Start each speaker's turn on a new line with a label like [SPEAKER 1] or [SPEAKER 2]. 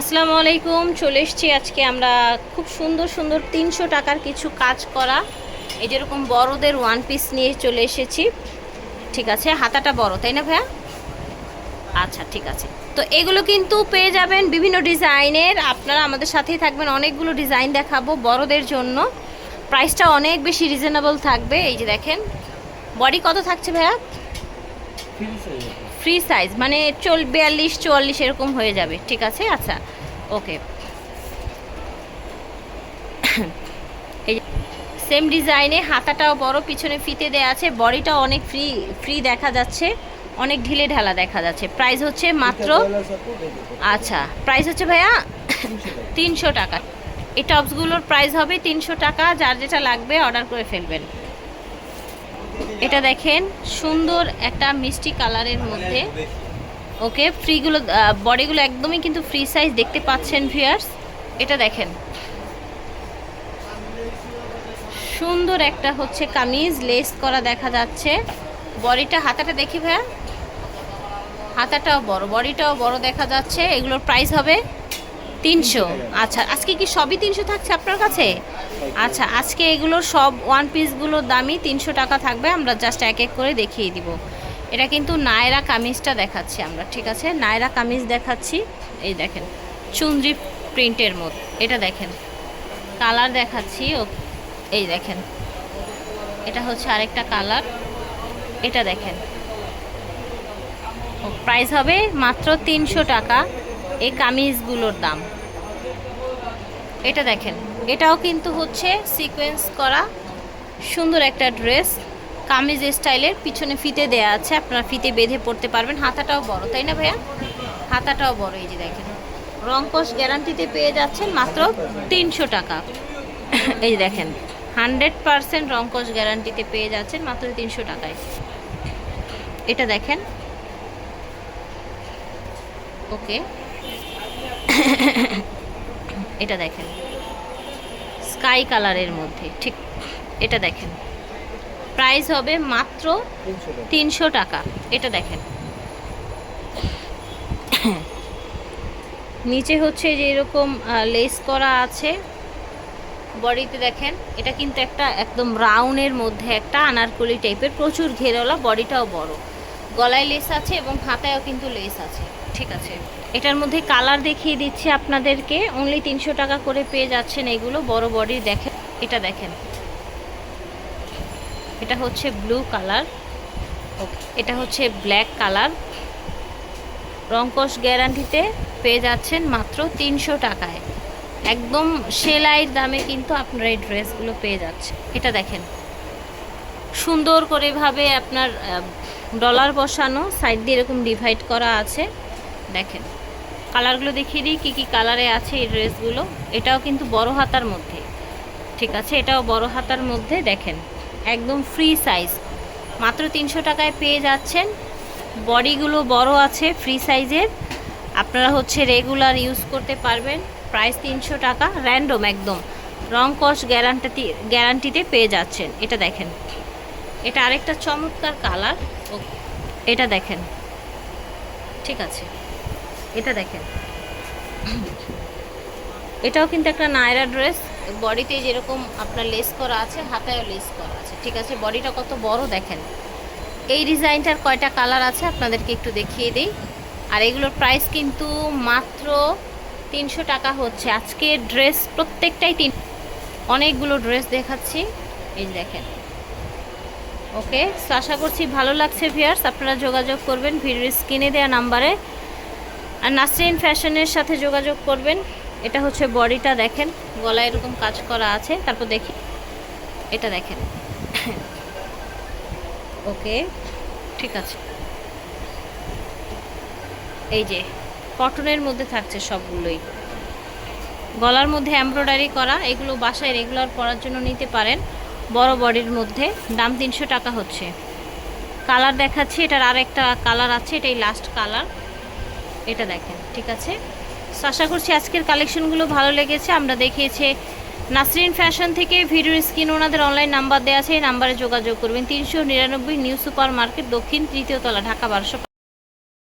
[SPEAKER 1] আসসালামু আলাইকুম, চলে এসেছি আজকে আমরা খুব সুন্দর সুন্দর তিনশো টাকার কিছু কাজ করা। এই যেরকম বড়দের ওয়ান পিস নিয়ে চলে এসেছি। ঠিক আছে, হাতাটা বড়, তাই না ভাইয়া? আচ্ছা ঠিক আছে। তো এগুলো কিন্তু পেয়ে যাবেন বিভিন্ন ডিজাইনের। আপনারা আমাদের সাথেই থাকবেন, অনেকগুলো ডিজাইন দেখাবো বড়দের জন্য। প্রাইসটা অনেক বেশি রিজনেবল থাকবে। এই যে দেখেন বডি কত থাকছে ভাইয়া? ফ্রি সাইজ মানে চল বিয়াল্লিশ চুয়াল্লিশ এরকম হয়ে যাবে। ঠিক আছে? আচ্ছা ওকে। এই সেম ডিজাইনে হাতাটাও বড় পিছনে ফিতে দেয়া আছে। বডিটাও অনেক ফ্রি ফ্রি দেখা যাচ্ছে। অনেক ঢিলে ঢালা দেখা যাচ্ছে। প্রাইস হচ্ছে মাত্র আচ্ছা প্রাইস হচ্ছে ভাইয়া তিনশো টাকা। এই টপসগুলোর প্রাইস হবে তিনশো টাকা। যার যেটা লাগবে অর্ডার করে ফেলবেন। এটা দেখেন, সুন্দর একটা মিষ্টি কালারের মধ্যে। ওকে, ফ্রিগুলো বডিগুলো একদমই কিন্তু ফ্রি সাইজ দেখতে পাচ্ছেন ভিয়ার্স এটা দেখেন। সুন্দর একটা হচ্ছে কামিজ লেস করা দেখা যাচ্ছে। বডিটা, হাতাটা দেখি ভাইয়া। হাতাটাও বড়, বডিটাও বড় দেখা যাচ্ছে। এগুলোর প্রাইস হবে তিনশো। আচ্ছা আজকে কি সবই তিনশো থাকছে আপনার কাছে? আচ্ছা আজকে এগুলোর সব ওয়ান পিসগুলোর দামই তিনশো টাকা থাকবে, আমরা জাস্ট এক এক করে দেখিয়ে দিব। এটা কিন্তু নায়রা কামিজটা দেখাচ্ছি আমরা, ঠিক আছে? নায়রা কামিজ দেখাচ্ছি, এই দেখেন চুন্দ্রি প্রিন্টের মধ্যে এটা দেখেন। কালার দেখাচ্ছি, ও, এই দেখেন। এটা হচ্ছে আরেকটা কালার, এটা দেখেন। প্রাইস হবে মাত্র তিনশো টাকা। এই কামিজগুলোর দাম। এটা দেখেন, এটাও কিন্তু হচ্ছে সিকোয়েন্স করা সুন্দর একটা ড্রেস কামিজ স্টাইলের পিছনে ফিতে দেয়া আছে, আপনারা ফিতে বেঁধে পড়তে পারবেন। হাতাটাও বড়, তাই না ভাইয়া? হাতাটাও বড়, এই যে দেখেন। রংকশ গ্যারান্টিতে পেয়ে যাচ্ছেন মাত্র তিনশো টাকা। এই দেখেন, হান্ড্রেড পারসেন্ট রংকশ গ্যারান্টিতে পেয়ে যাচ্ছেন মাত্র তিনশো টাকায়। এটা দেখেন। ওকে এটা দেখেন। স্কাই কালারের মধ্যে, ঠিক এটা দেখেন। প্রাইস হবে মাত্র তিনশো টাকা, এটা দেখেন। নিচে হচ্ছে যে এরকম লেস করা আছে। বডিতে দেখেন, এটা কিন্তু একটা একদম রাউন্ডের মধ্যে একটা আনারকলি টাইপের প্রচুর ঘেরওয়ালা বডিটাও বড়। গলায় লেস আছে এবং হাতায়ও কিন্তু লেস আছে। ঠিক আছে। এটার মধ্যে কালার দেখিয়ে দিচ্ছি আপনাদেরকে। অনলি তিনশো টাকা করে পেয়ে যাচ্ছেন এগুলো। বড় বডির দেখেন। এটা দেখেন। এটা হচ্ছে ব্লু কালার এটা হচ্ছে ব্ল্যাক কালার রংকশ গ্যারান্টিতে পেয়ে যাচ্ছেন মাত্র তিনশো টাকায়। একদম সেলাইয়ের দামে কিন্তু আপনারা এই ড্রেসগুলো পেয়ে যাচ্ছে। এটা দেখেন। সুন্দর করে ভাবে আপনার ডলার বসানো। সাইড দিয়ে এরকম ডিভাইড করা আছে। দেখেন। কালারগুলো দেখিয়ে দিই, কী কী কালারে আছে এই ড্রেসগুলো। এটাও কিন্তু বড় হাতার মধ্যে। ঠিক আছে, এটাও বড় হাতার মধ্যে, দেখেন। একদম ফ্রি সাইজ মাত্র তিনশো টাকায় পেয়ে যাচ্ছেন। বডিগুলো বড় আছে ফ্রি সাইজের আপনারা হচ্ছে রেগুলার ইউজ করতে পারবেন। প্রাইস তিনশো টাকা র্যান্ডম একদম। রং কস্ট গ্যারান্টি গ্যারান্টিতে পেয়ে যাচ্ছেন। এটা দেখেন। এটা আরেকটা চমৎকার কালার। ও, এটা দেখেন। ঠিক আছে। এটা দেখেন। এটাও কিন্তু একটা নায়রা ড্রেস। বডিতে যেরকম আপনার লেস করা আছে, হাতায়ও লেস করা আছে, ঠিক আছে? বডিটা কত বড় দেখেন। এই ডিজাইনটার কয়টা কালার আছে আপনাদেরকে একটু দেখিয়ে দিই। আর এগুলোর প্রাইস কিন্তু মাত্র তিনশো টাকা হচ্ছে। আজকে ড্রেস প্রত্যেকটাই তিন অনেকগুলো ড্রেস দেখাচ্ছি। এই দেখেন। ওকে, তো আশা করছি ভালো লাগছে ভিয়ার্স আপনারা যোগাযোগ করবেন ভিডিওর স্ক্রিনে দেওয়া নাম্বারে। আর নাসরিন ফ্যাশনের সাথে যোগাযোগ করবেন, এটা হচ্ছে বডিটা দেখেন, গলায় এরকম কাজ করা আছে, তারপর দেখি, এটা দেখেন। ওকে, ঠিক আছে। এই যে, কটনের মধ্যে থাকছে সবগুলোই। গলার মধ্যে এমব্রয়ডারি করা, এগুলো বাসায় রেগুলার পরার জন্য নিতে পারেন। বড় বডির মধ্যে। দাম তিনশো টাকা হচ্ছে। কালার দেখাচ্ছি, এটার আর একটা কালার আছে, এটাই লাস্ট কালার। এটা দেখেন, ঠিক আছে? আশা করছি আজকের কালেকশনগুলো ভালো লেগেছে। আমরা দেখিয়েছি নাসরিন ফ্যাশন থেকে ভিডিও স্ক্রিন ওনাদের অনলাইন নাম্বার দেওয়া আছে, এই নাম্বারে যোগাযোগ করবেন। তিনশো নিরানব্বই নিউ সুপার মার্কেট দক্ষিণ তৃতীয় তলা, ঢাকা বারোশো